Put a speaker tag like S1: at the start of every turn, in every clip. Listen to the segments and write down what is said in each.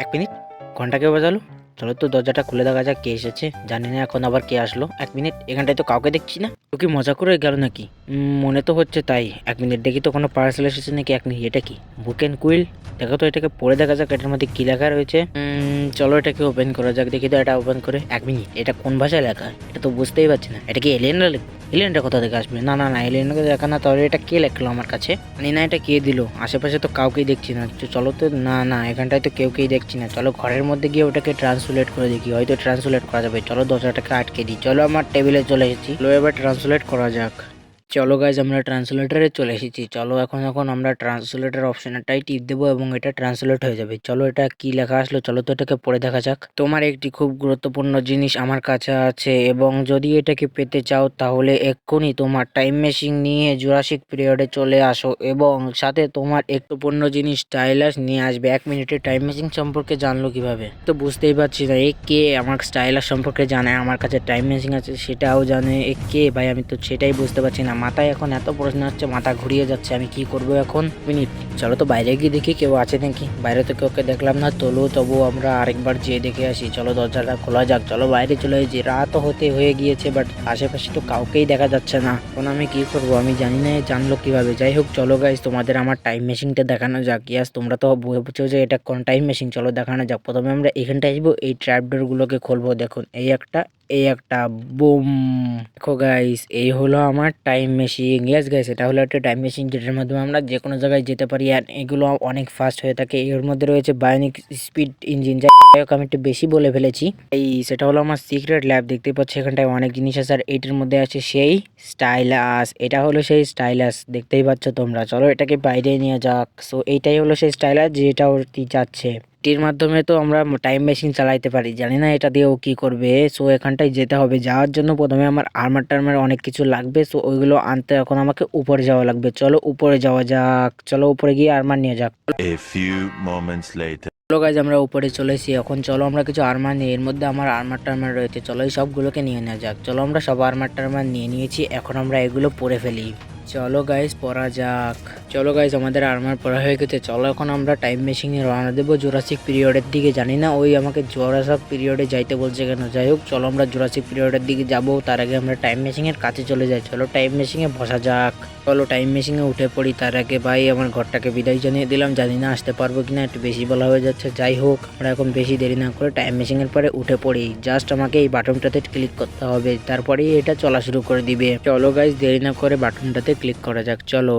S1: এক মিনিট ঘণ্টা কেউ বাজালো চলো তো দরজাটা খুলে দেখা যাক কে এসেছে। জানি না এখন আবার কে আসলো। এক মিনিট, এখানটায় তো কাউকে দেখছি না। তো কি মজা করে গেল নাকি? মনে তো হচ্ছে তাই। এক মিনিট, দেখি তো কোনো পার্সেল এসেছে নাকি? এক মিনিট, এটা কি? বুক অ্যান্ড কুইল দেখো তো, এটাকে পড়ে দেখা যাক, এটার মধ্যে কি লেখা রয়েছে। চলো এটাকে ওপেন করা যাক, দেখি তো এটা ওপেন করে। এক মিনিট, এটা কোন ভাষায় লেখা? এটা তো বুঝতেই পারছি না। এটা কি এলিয়েনরা এলিয়েনটা কোথা থেকে আসবে? না না না এলিয়েনকে দেখা না। তাহলে এটা কে লেখলো আমার কাছে? জানি না এটা কে দিল। আশেপাশে তো কাউকেই দেখছি না। চলো তো, না না, এখানটায় তো কেউ কেই দেখছি না। চলো ঘরের মধ্যে গিয়ে ওটাকে ট্রান্সলেট করে দেখি, হয়তো ট্রান্সলেট করা যাবে। চলো দশ হাজার টাকা আটকে দিই। চলো আমার টেবিলে চলে এসেছি। চলো এবার ট্রান্সলেট করা যাক। চলো গাইজ আমরা ট্রান্সলেটারে চলে এসেছি। চলো এখন এখন আমরা ট্রান্সলেটার অপশনটাই টিপ দেবো এবং এটা ট্রান্সলেট হয়ে যাবে। চলো এটা কি লেখা আসলো? চলো তো এটাকে পড়ে দেখা যাক। তোমার একটি খুব গুরুত্বপূর্ণ জিনিস আমার কাছে আছে এবং যদি এটাকে পেতে চাও, তাহলে এক্ষুনি তোমার টাইম মেশিন নিয়ে জুরাসিক পিরিয়ডে চলে আসো এবং সাথে তোমার একটু পূর্ণ জিনিস স্টাইলাস নিয়ে আসবে। এক মিনিটে টাইম মেশিন সম্পর্কে জানলো কীভাবে? তো বুঝতেই পারছি না, এ কে আমার স্টাইলাস সম্পর্কে জানে? আমার কাছে টাইম মেশিন আছে, সেটাও জানে। এ কে? ভাই, আমি তো সেটাই বুঝতে পারছি না। মাথায় এখন এত প্রশ্ন হচ্ছে মাথা ঘুরিয়ে যাচ্ছে, আমি কি করব এখন? মিনিট চলো তো বাইরে গিয়ে দেখি কেউ আছে নাকি। বাইরে তো কাউকে দেখলাম না তবু তবু আমরা আরেকবার যেয়ে দেখে আসি। চলো দরজাটা খোলা যাক, চলো বাইরে চলে এসেছি। রাত হতে হয়ে গিয়েছে বাট আশেপাশে তো কাউকেই দেখা যাচ্ছে না। এখন আমি কি করব, আমি জানি না জানলো কীভাবে। যাই হোক, চলো গাইজ তোমাদের আমার টাইম মেশিনটা দেখানো যাক। ইয়াস তোমরা তো বুঝছ যে এটা কোন টাইম মেশিন চলো দেখানো যাক। প্রথমে আমরা এখানটায় আসব, এই ট্র্যাপ গুলোকে খুলবো। দেখুন, এই একটা এই একটা বুম। দেখো গাইস এই হলো আমার টাইম মেশিন ইয়েস গাইস এটা হলো একটা টাইম মেশিন যেটার মাধ্যমে আমরা যে কোনো জায়গায় যেতে পারি। আর এগুলো অনেক ফাস্ট হয়ে থাকে। এর মধ্যে রয়েছে বায়োনিক স্পিড ইঞ্জিন যাই হোক, আমি একটু বেশি বলে ফেলেছি। এই, সেটা হলো আমার সিক্রেট ল্যাব দেখতে পাচ্ছি এখানটায় অনেক জিনিস আছে। আর এইটার মধ্যে আছে সেই স্টাইলাস এটা হলো সেই স্টাইলাস দেখতেই পাচ্ছ তোমরা। চলো এটাকে বাইরে নিয়ে যাক। সো এইটাই হলো সেই স্টাইলাস যেটা ওটি যাচ্ছে এটির মাধ্যমে তো আমরা টাইম মেশিন চালাইতে পারি। জানি না এটা দিয়ে ও কি করবে। সো এখানটায় যেতে হবে। যাওয়ার জন্য প্রথমে আমার আর্মার টার্মার অনেক কিছু লাগবে। সো ওইগুলো আনতে এখন আমাকে উপরে যাওয়া লাগবে। চলো উপরে যাওয়া যাক। চলো উপরে গিয়ে আর্মার নিয়ে যাক।
S2: A few moments later.
S1: চলো গাইজ আমরা উপরে চলে এসেছি। এখন চলো আমরা কিছু আর্মার নিই। এর মধ্যে আমার আর্মার টার্মার রয়েছে। চলো এই সবগুলোকে নিয়ে নেওয়া যাক। চলো আমরা সব আর্মার টার্মার নিয়ে নিয়েছি। এখন আমরা এগুলো পরে ফেলি। চলো গাইজ পরা যাক। চলো গাইজ আমাদের আর্মার পরা হয়ে গেছে। চলো এখন আমরা টাইম মেশিনে রওনা দেবো। জোরাসিক পিরিয়ডের দিকে, জানি না, ওই আমাকে জোরাসিক পিরিয়ডে যাইতে বলছে কেন। যাই হোক, চলো আমরা জোরাসিক পিরিয়ডের দিকে যাব। তার আগে আমরা টাইম মেশিনের কাছে চলে যাই। চলো টাইম মেশিনে বসা যাক। চলো টাইম মেশিনে উঠে পড়ি। তার আগে ভাই, আমার ঘরটাকে বিদায় জানিয়ে দিলাম। জানি না, আসতে পারব কিনা, একটু বেশি বলা হয়ে যাচ্ছে। যাই হোক, আমরা এখন বেশি দেরি না করে টাইম মেশিনের পরে উঠে পড়ি। জাস্ট আমাকে এই বাটনটাতে ক্লিক করতে হবে। তারপরেই এটা চলা শুরু করে দিবে। চলো গাইজ দেরি না করে বাটনটাতে ক্লিক করা যাক, চলো।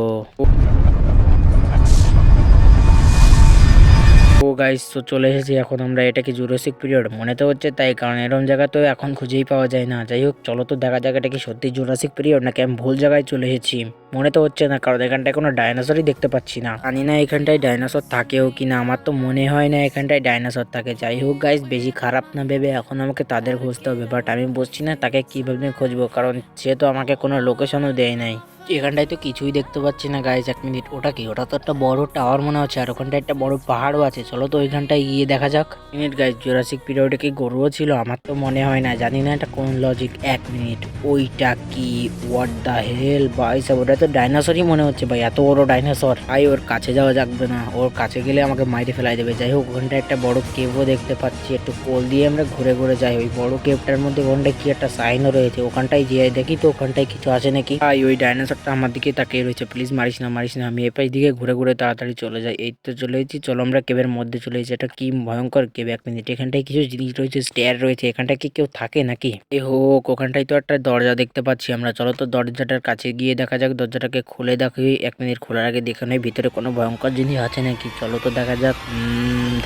S1: ও গাইস তো চলে এসেছি এখন আমরা, এটা কি জুরাসিক পিরিয়ড মনে তো হচ্ছে তাই, কারণ এরকম জায়গা তো এখন খুঁজেই পাওয়া যায় না। যাই হোক, চলো তো দেখা যাক এটা কি সত্যি জুরাসিক পিরিয়ড নাকি আমি ভুল জায়গায় চলে এসেছি। মনে তো হচ্ছে না, কারণ এখানটায় কোনো ডাইনোসরই দেখতে পাচ্ছি না। জানি না এখানটায় ডাইনোসর থাকেও কি না আমার তো মনে হয় না এখানটায় ডাইনোসর থাকে। যাই হোক গাইস বেশি খারাপ না ভেবে এখন আমাকে তাদের খুঁজতে হবে বাট আমি বুঝছি না তাকে কীভাবে খুঁজবো, কারণ সে তো আমাকে কোনো লোকেশনও দেয় নাই। এখানটায় তো কিছুই দেখতে পাচ্ছি না গাইজ এক মিনিট ওটা কি? ওটা তো একটা বড় টাওয়ার মনে হচ্ছে, আর ওখানটায় একটা বড় পাহাড়ও আছে। চলো তো ওইখানটায় গিয়ে দেখা যাক। মিনিট গাইজ জোরাসিক পিরিয়ডে কি গরুও ছিল? আমার তো মনে হয় না, জানি না এটা কোন লজিক এক মিনিট ওইটা কি? হোয়াট দ্য হেল ভাই, সব, ওটা তো ডাইনোসরই মনে হচ্ছে ভাই, এত বড় ডাইনোসর ভাই, ওর কাছে যাওয়া যাবে না। ওর কাছে গেলে আমাকে মাইরে ফেলাই দেবে। যাই হোক, ওখানটায় একটা বড় কেভও দেখতে পাচ্ছি। একটু কোল দিয়ে আমরা ঘুরে ঘুরে যাই। ওই বড় কেভটার মধ্যে ওখানটায় কি একটা সাইনও রয়েছে। ওখানটায় যেয়ে দেখি তো, ওখানটায় কিছু আছে নাকি? ভাই, ওই ডাইনোসরটা আমার দিকে তাকিয়ে রয়েছে। প্লিজ মারিস না মারিস না। আমি এপাশ দিকে ঘুরে ঘুরে তাড়াতাড়ি চলে যাই। এই তো চলে এসেছি। চলো আমরা কেবের মধ্যে চলে এসেছি। এটা কি ভয়ঙ্কর কেব? এক মিনিট। এখানটায় কিছু জিনিস রয়েছে স্টেয়ার রয়েছে। এখানটায় কি কেউ থাকে নাকি? এ হোক ওখানটায় তো একটা দরজা দেখতে পাচ্ছি আমরা। চলো তো দরজাটার কাছে গিয়ে দেখা যাক। দরজাটাকে খুলে দেখি। এক মিনিট খোলার আগে দেখে নয় ভিতরে কোনো ভয়ঙ্কর জিনিস আছে নাকি? চলো তো দেখা যাক।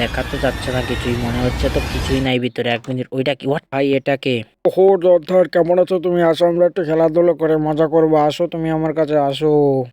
S1: দেখা তো যাচ্ছে না, কিছুই মনে হচ্ছে তো কিছুই নাই ভিতরে। এক মিনিট। ওইটা কি? হোয়াট ভাই এটাকে
S3: ওহো যোদ্ধার কেমন আছো তুমি? আসো, আমরা একটু খেলাধুলো করে মজা করব। আসো, তুমি আমার কাছে আসো।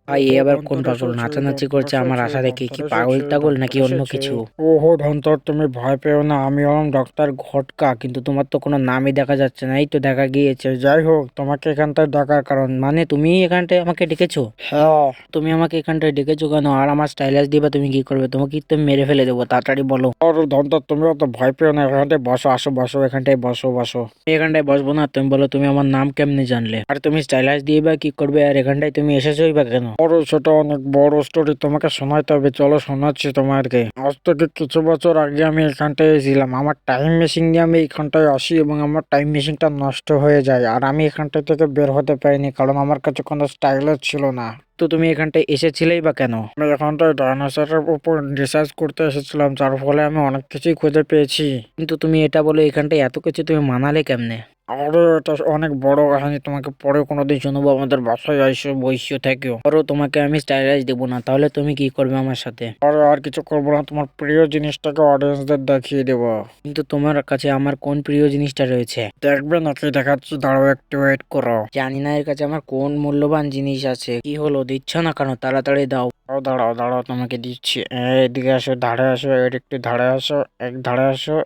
S1: ভাই এ আবার কোন পাগল নাচানাচি করছে আমার আশা দেখে কি পাগল টাগল নাকি অন্য কিছু?
S3: ওহো ধন্তর তুমি ভয় পেও না আমি হলাম ডক্টর ঘটকা কিন্তু তোমার তো কোনো নামই দেখা যাচ্ছে না এই তো দেখা গিয়েছে। যাই হোক তোমাকে এখানটায় ডাকার কারণ মানে তুমি এখানটায় আমাকে ডেকেছো? হ্যাঁ।
S1: তুমি আমাকে এখানটায় ডেকেছো কেন? আর আমার স্টাইলাস দিবা তুমি কি করবে? তোমাকে তো মেরে ফেলে দেবো তাড়াতাড়ি বলো।
S3: আর ধন্তর তুমি অত ভয় পেও না এখানটায় বসো আসো বসো এখানটায় বসো বসো।
S1: এখানটায় বসবো না তুমি বলো তুমি আমার নাম কেমনে জানলে? আর তুমি স্টাইলাস দিয়ে বা কি করবে? আর এখান এখানটায় তুমি এসেছোই বা কেন?
S3: বড় সেটা অনেক বড় স্টোরি তোমাকে শোনাইতে হবে চলো শোনাচ্ছি তোমাকে। আজ থেকে কিছু বছর আগে আমি এখানটায় এসেছিলাম। আমার টাইম মেশিন নিয়ে আমি এখানটায় আসি এবং আমার টাইম মেশিনটা নষ্ট হয়ে যায় আর আমি এখানটা থেকে বের হতে পারিনি কারণ আমার কাছে কোনো স্টাইলার ছিল না।
S1: তো তুমি এখানটায় এসেছিলেই বা কেন?
S3: আমি এখানটায় ডাইনোসরের উপর রিসার্চ করতে এসেছিলাম যার ফলে আমি অনেক কিছুই খুঁজে পেয়েছি।
S1: কিন্তু তুমি এটা বলে এখানটায় এত কিছু তুমি মানালে কেমনে?
S3: আরে এটা অনেক বড় কাহিনী, তোমাকে পরে কোনোদিন শোনাবো, আমাদের বাসায় আইসো বৈশ্য থেকেও।
S1: ধরো তোমাকে আমি স্টাইলাইজ দেবো না, তাহলে তুমি কি করবে আমার সাথে?
S3: আরে, আর কিছু করব না, তোমার প্রিয় জিনিসটাকে অডিয়েন্সদের দেখিয়ে দেবো।
S1: কিন্তু তোমার কাছে আমার কোন প্রিয় জিনিসটা রয়েছে?
S3: দেখবে নাকি দেখাচ্ছি, দাঁড়াও একটু ওয়েট করো।
S1: জানি না এর কাছে আমার কোন মূল্যবান জিনিস আছে। কি হলো, দিচ্ছ না কেন? তাড়াতাড়ি দাও।
S3: দাঁড়াও দাঁড়াও, তোমাকে দিচ্ছি। এদিকে আসো, ধারে আসো একটু ধারে আসো, এক ধারে আসো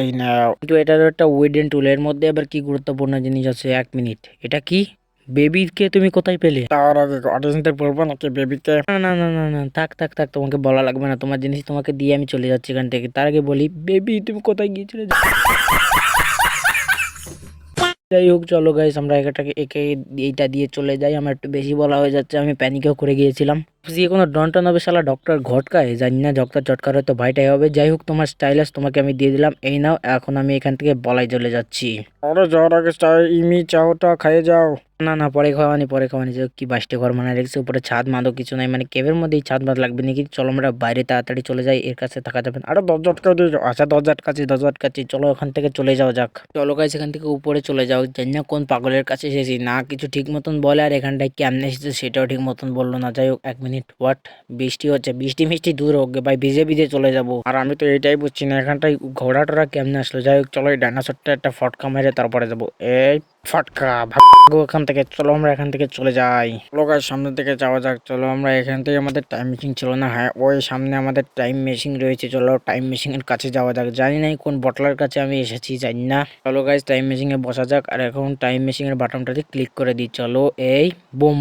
S3: এই নাও।
S1: কিন্তু এটা তো একটা উইডেন টুল এর মধ্যে আবার কি গুরুত্বপূর্ণ জিনিস আছে? এক মিনিট এটা কি? বেবিকে তুমি কোথায় পেলে?
S3: তার আগে অডিয়েন্সদের বলব নাকি বেবিকে
S1: না না না না না থাক থাক থাক তোমাকে বলা লাগবে না। তোমার জিনিস তোমাকে দিয়ে আমি চলে যাচ্ছি এখান থেকে। তার আগে বলি বেবি তুমি কোথায় গিয়েছিলে? যাই হোক চলো গাইস আমরা এটাকে একে এইটা দিয়ে চলে যাই। আমার একটু বেশি বলা হয়ে যাচ্ছে। আমি প্যানিকেও করে গিয়েছিলাম। বুঝিয়ে কোনো ডন্টন হবে শালা ডক্টর ঘটকায় জানি না ডক্টর চটকার হয়তো ভাইটাই হবে। যাই হোক তোমার স্টাইলাস তোমাকে আমি দিয়ে দিলাম। এই নাও এখন আমি এখান থেকে বলাই চলে যাচ্ছি।
S3: আরে যাওয়ার আগে ইমি চাওটা খাইয়ে যাও।
S1: না না পরে খাওয়ানি পরে খাওয়ানি। যে কি বাসটি ঘর মানে রেখেছে উপরে ছাদ মাদো কিছু নাই। মানে কেবের মধ্যেই ছাদ মাদ লাগবে নাকি? চলো আমরা বাইরে তাড়াতাড়ি চলে যাই এর কাছে থাকা যাবে
S3: আরে দরজা আটকে দিয়ে যাও।
S1: আচ্ছা দরজা আটকাচ্ছি দরজা আটকাচ্ছি। চলো এখান থেকে চলে যাওয়া যাক। চলো গাইস এখান থেকে উপরে চলে যাও। জানি না কোন পাগলের কাছে এসেছি। না কিছু ঠিক মতন বলে আর এখানটায় কেমনে এসেছে সেটাও ঠিক মতন বলল না। যাই হোক এক মিনিট হোয়াট বৃষ্টি হচ্ছে, বৃষ্টি মিষ্টি দূর হোক ভাই, ভিজে ভিজে চলে যাব।
S3: আর আমি তো এটাই বুঝছি না, এখানটায়
S1: ঘোড়া টোড়া কেমনে আসলো? যাই হোক, চলো এই ডাইনোসরটা একটা ফটকা মেরে তারপরে যাব।
S3: এই ফটকা,
S1: ভাগো এখান থেকে, চলো আমরা এখান থেকে চলে যাই।
S3: লোকের সামনে থেকে যাওয়া যাক, চলো আমরা এখান থেকে আমাদের টাইম মেশিন ছিল না? হ্যাঁ ওই সামনে আমাদের
S1: টাইম মেশিন রয়েছে, চলো টাইম মেশিনের কাছে যাওয়া যাক। জানি না কোন বটলার কাছে আমি এসেছি, জানি না। চলো গাইজ টাইম মেশিনে বসা যাক, আর এখন টাইম মেশিনের বাটনটাতে ক্লিক করে দিই, চলো, এই বুম